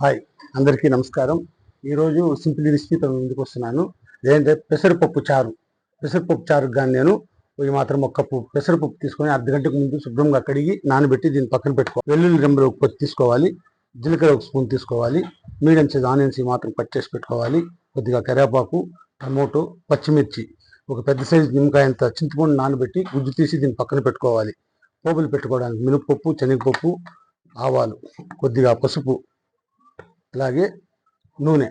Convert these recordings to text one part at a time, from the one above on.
Hi అందరికీ నమస్కారం. ఈరోజు సింపుల్ రెసిపీతో ముందుకు వస్తున్నాను. ఏంటంటే పెసరపప్పు చారు. పెసరపప్పు చారు కానీ నేను ఈ మాత్రం ఒక కప్పు పెసరపప్పు తీసుకొని అర్ధ గంటకు ముందు శుభ్రంగా కడిగి నానబెట్టి దీన్ని పక్కన పెట్టుకోవాలి. వెల్లుల్లి రెంబలు ఒక పొత్తి తీసుకోవాలి. జీలకర్ర ఒక స్పూన్ తీసుకోవాలి. మీడియం సైజ్ ఆనియన్స్ ఈ మాత్రం కట్ చేసి పెట్టుకోవాలి. కొద్దిగా కరివేపాకు టమోటో పచ్చిమిర్చి ఒక పెద్ద సైజు నిమ్మకాయ అంత చింతపండు నానబెట్టి గుజ్జు తీసి దీన్ని పక్కన పెట్టుకోవాలి. పోపులు పెట్టుకోవడానికి మినపప్పు శనగపప్పు ఆవాలు కొద్దిగా పసుపు అలాగే నూనె.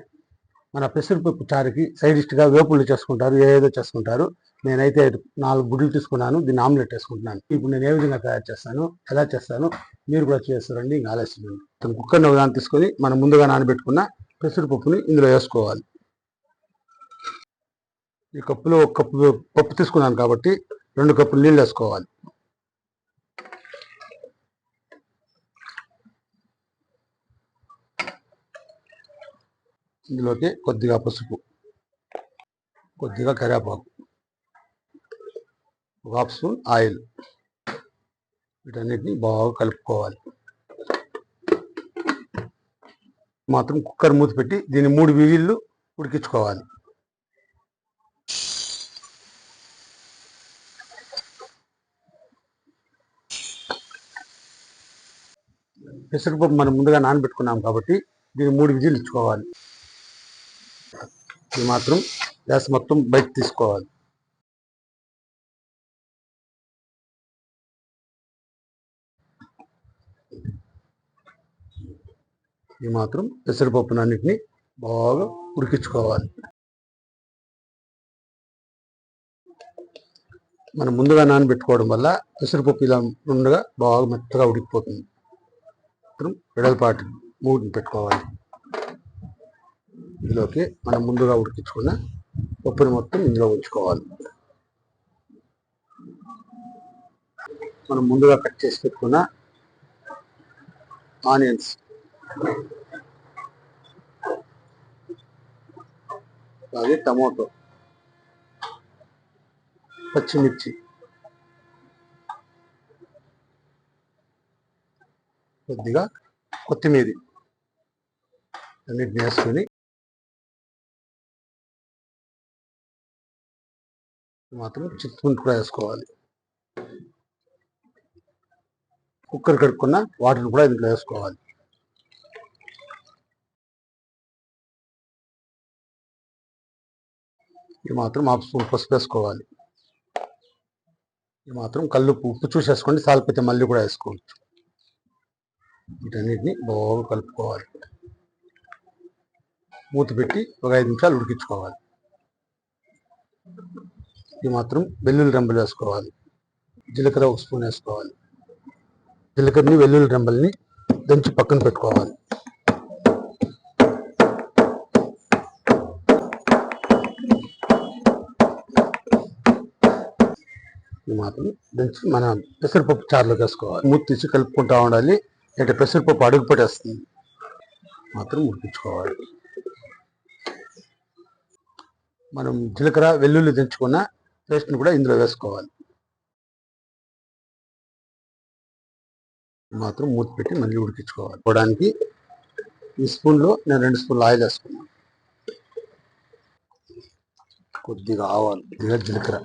మన పెసరపప్పు చారుకి సైడ్ వేపుళ్ళు చేసుకుంటారు ఏదో చేసుకుంటారు. నేనైతే నాలుగు గుడ్లు తీసుకున్నాను దీన్ని ఆమ్లెట్ వేసుకుంటున్నాను. ఇప్పుడు నేను ఏ విధంగా తయారు చేస్తాను ఎలా చేస్తాను మీరు కూడా చేస్తారండి ఇంకా ఆలస్యం ఉంది కుక్కర్ని ఒకదాన్ని తీసుకొని మనం ముందుగా నానబెట్టుకున్న పెసరపప్పుని ఇందులో వేసుకోవాలి. ఈ కప్పులో ఒక కప్పు పప్పు తీసుకున్నాను కాబట్టి రెండు కప్పులు నీళ్ళు వేసుకోవాలి. ఇందులోకి కొద్దిగా పసుపు కొద్దిగా కరివేపాకు ఒక హాఫ్ స్పూన్ ఆయిల్. వీటన్నిటిని బాగా కలుపుకోవాలి. మాత్రం కుక్కర్ మూత పెట్టి దీన్ని మూడు విజిల్లు ఉడికించుకోవాలి. పెసరపప్పు మనం ముందుగా నానబెట్టుకున్నాం కాబట్టి దీన్ని మూడు విజిల్లు ఇచ్చుకోవాలి. ఇది మాత్రం గ్యాస్ మొత్తం బయట తీసుకోవాలి. ఇది మాత్రం పెసరపప్పునన్నిటిని బాగా ఉడికించుకోవాలి. మనం ముందుగా నానబెట్టుకోవడం వల్ల పెసరపప్పు ఇలా ఉండగా బాగా మెత్తగా ఉడికిపోతుంది. మాత్రం వెడల్పాటి మూడిని పెట్టుకోవాలి. ఇందులోకి మనం ముందుగా ఉడికించుకున్న పప్పుని మొత్తం ఇందులో ఉంచుకోవాలి. మనం ముందుగా కట్ చేసి పెట్టుకున్న ఆనియన్స్. అలాగే టమోటో. పచ్చిమిర్చి. కొద్దిగా కొత్తిమీర. అన్నిటిని వేసుకొని మాత్రం చిత్తు కూడా వేసుకోవాలి. కుక్కర్ కడుక్కున్న వాటిని కూడా ఇంట్లో వేసుకోవాలి. ఇది మాత్రం హాఫ్ స్పూన్ పసుపు వేసుకోవాలి. ఇది మాత్రం కళ్ళు ఉప్పు చూసేసుకోండి సాల్పితే మళ్ళీ కూడా వేసుకోవచ్చు. వీటన్నిటిని బాగా కలుపుకోవాలి. మూత పెట్టి ఒక ఐదు నిమిషాలు ఉడికించుకోవాలి. ఇది మాత్రం వెల్లుల్లి రెంబలు వేసుకోవాలి. జీలకర్ర ఒక స్పూన్ వేసుకోవాలి. జీలకర్రని వెల్లుల్లి రెంబల్ని దంచి పక్కన పెట్టుకోవాలి. ఇది మాత్రం దంచి మన పెసరపప్పు చారులోకి వేసుకోవాలి. మూత తీసి కలుపుకుంటా ఉండాలి. అంటే పెసరపప్పు అడుగు పెట్టేస్తుంది. మాత్రం ఉడికించుకోవాలి. మనం జీలకర్ర వెల్లుల్లి దంచుకున్న పేస్ట్ని కూడా ఇందులో వేసుకోవాలి. మాత్రం మూత పెట్టి మళ్ళీ ఉడికించుకోవాలి. పోవడానికి ఈ స్పూన్లో నేను రెండు స్పూన్లు ఆయిల్ వేసుకున్నాను. కొద్దిగా ఆవాలు కొద్దిగా జీలకర్ర.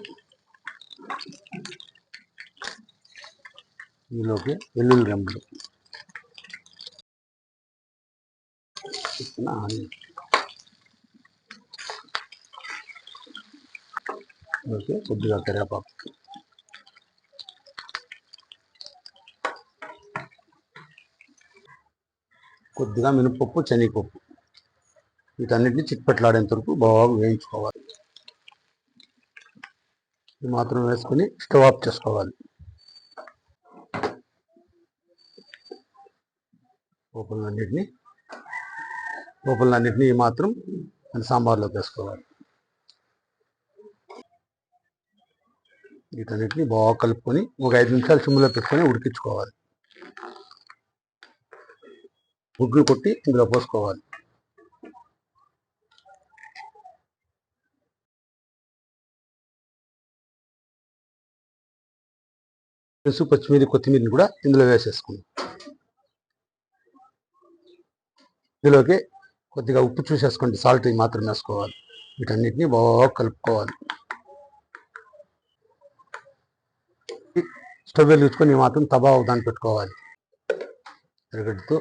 ఇందులోకి వెల్లుల్లి రెమ్మలు. ఓకే కొద్దిగా కరివేపాకు. కొద్దిగా మినపప్పు శనగపప్పు. వీటన్నిటిని చిట్పట్లాడేంత వరకు బాగా వేయించుకోవాలి. ఇది మాత్రం వేసుకొని స్టవ్ ఆఫ్ చేసుకోవాలి. పోపులన్నింటినీ పోపులన్నింటినీ ఈ మాత్రం సాంబార్లోకి వేసుకోవాలి. వీటన్నిటిని బాగా కలుపుకొని ఒక ఐదు నిమిషాలు సిమ్లో పెట్టుకొని ఉడికించుకోవాలి. గుడ్లు కొట్టి ఇందులో పోసుకోవాలి. పసుపు పచ్చిమిరి కొత్తిమీరని కూడా ఇందులో వేసేసుకుందాం. ఇందులోకి కొద్దిగా ఉప్పు చూసేసుకోండి. సాల్ట్ మాత్రం వేసుకోవాలి. వీటన్నిటిని బాగా కలుపుకోవాలి. స్టవ్ వెలిగించుకొని మాత్రం తబా దాన్ని పెట్టుకోవాలి. ఎరగడ్డతో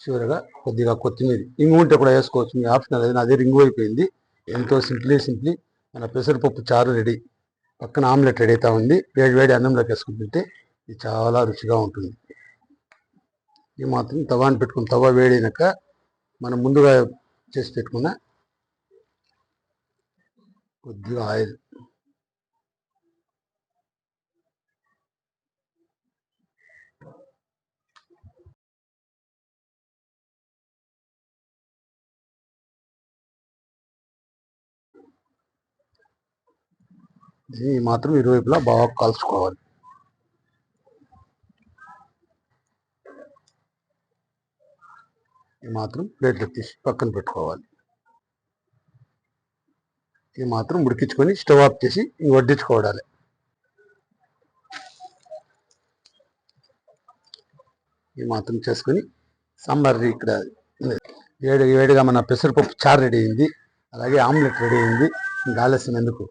చివరగా కొద్దిగా కొత్తిమీర. ఇంగు ఉంటే కూడా వేసుకోవచ్చు. మీ ఆప్షనల్ అది అదే రింగు అయిపోయింది. ఎంతో సింప్లీ సింప్లీ మన పెసరపప్పు చారు రెడీ. పక్కన ఆమ్లెట్ రెడీ అవుతా ఉంది. వేడి వేడి అన్నంలోకి వేసుకుని తింటే ఇది చాలా రుచిగా ఉంటుంది. ఈ మాత్రం తవాని పెట్టుకుని తవా వేడినాక మనం ముందుగా చేసి పెట్టుకున్న కొద్దిగా ఆయిల్. ఈ మాత్రం ఇరువైపులా బాగా కాల్చుకోవాలి ఈ మాత్రం ప్లేట్లో తీసి పక్కన పెట్టుకోవాలి. ఈ మాత్రం ఉడికించుకొని స్టవ్ ఆఫ్ చేసి వడ్డించుకోవాలి వడ్డించుకోవడాలి. ఈ మాత్రం చేసుకొని సాంబార్ ఇక్కడ వేడి వేడిగా మన పెసరపప్పు చారు రెడీ అయింది. అలాగే ఆమ్లెట్ రెడీ అయింది. ఇంకా ఆలస్యం ఎందుకు?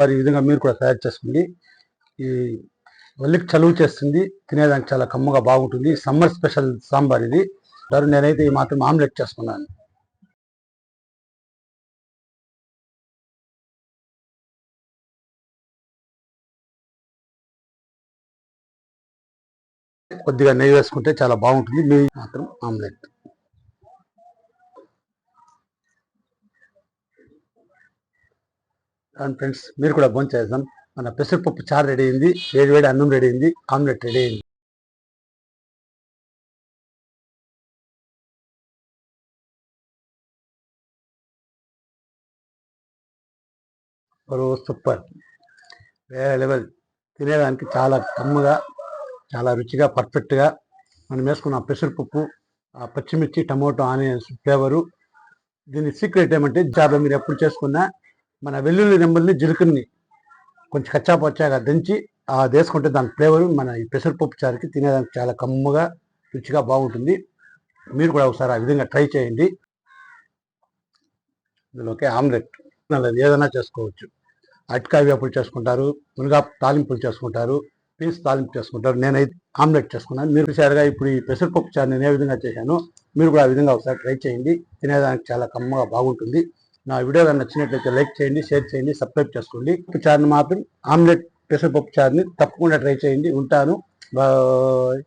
మరి ఈ విధంగా మీరు కూడా తయారు చేసుకోండి ఈ ఒళ్ళికి చలువ చేస్తుంది తినేదానికి చాలా కమ్మగా బాగుంటుంది. సమ్మర్ స్పెషల్ సాంబార్ ఇది. సార్ నేనైతే ఈ మాత్రం ఆమ్లెట్ చేసుకున్నాను. కొద్దిగా నెయ్యి వేసుకుంటే చాలా బాగుంటుంది. మీ మాత్రం ఆమ్లెట్. అండ్ ఫ్రెండ్స్ మీరు కూడా భోజనం చేద్దాం. మన పెసరపప్పు చారు రెడీ అయింది. వేడి వేడి అన్నం రెడీ అయింది. ఆమ్లెట్ రెడీ అయింది. సూపర్. వేరే లెవెల్. తినేదానికి చాలా కమ్ముగా చాలా రుచిగా పర్ఫెక్ట్గా మనం వేసుకున్న పెసరపప్పు ఆ పచ్చిమిర్చి టమోటో ఆనియన్స్ ఫ్లేవరు. దీని సీక్రెట్ ఏమంటే జాబ్లో మీరు ఎప్పుడు చేసుకున్నా మన వెల్లుల్లి నెంబర్ని జీలకర్రని కొంచెం కచ్చా పచ్చాగా దంచి ఆ వేసుకుంటే దాని ఫ్లేవర్ మన ఈ పెసరపప్పు చారుకి తినేదానికి చాలా కమ్ముగా రుచిగా బాగుంటుంది. మీరు కూడా ఒకసారి ఆ విధంగా ట్రై చేయండి. ఇందులోకి ఆమ్లెట్ ఏదైనా చేసుకోవచ్చు. అట్కా వేపులు చేసుకుంటారు మునగా తాలింపులు చేసుకుంటారు పీస్ తాలింపు చేసుకుంటారు. నేనైతే ఆమ్లెట్ చేసుకున్నాను. మీరు చూసారుగా ఇప్పుడు ఈ పెసరపప్పు చారు నేను ఏ విధంగా చేశాను మీరు కూడా ఆ విధంగా ఒకసారి ట్రై చేయండి. తినేదానికి చాలా కమ్మగా బాగుంటుంది. నా వీడియో కానీ నచ్చినట్లయితే లైక్ చేయండి షేర్ చేయండి సబ్స్క్రైబ్ చేసుకోండి. పప్పు చారుని మాత్రం ఆమ్లెట్ పెసరపప్పు చారుని తప్పకుండా ట్రై చేయండి. ఉంటాను. బాయ్.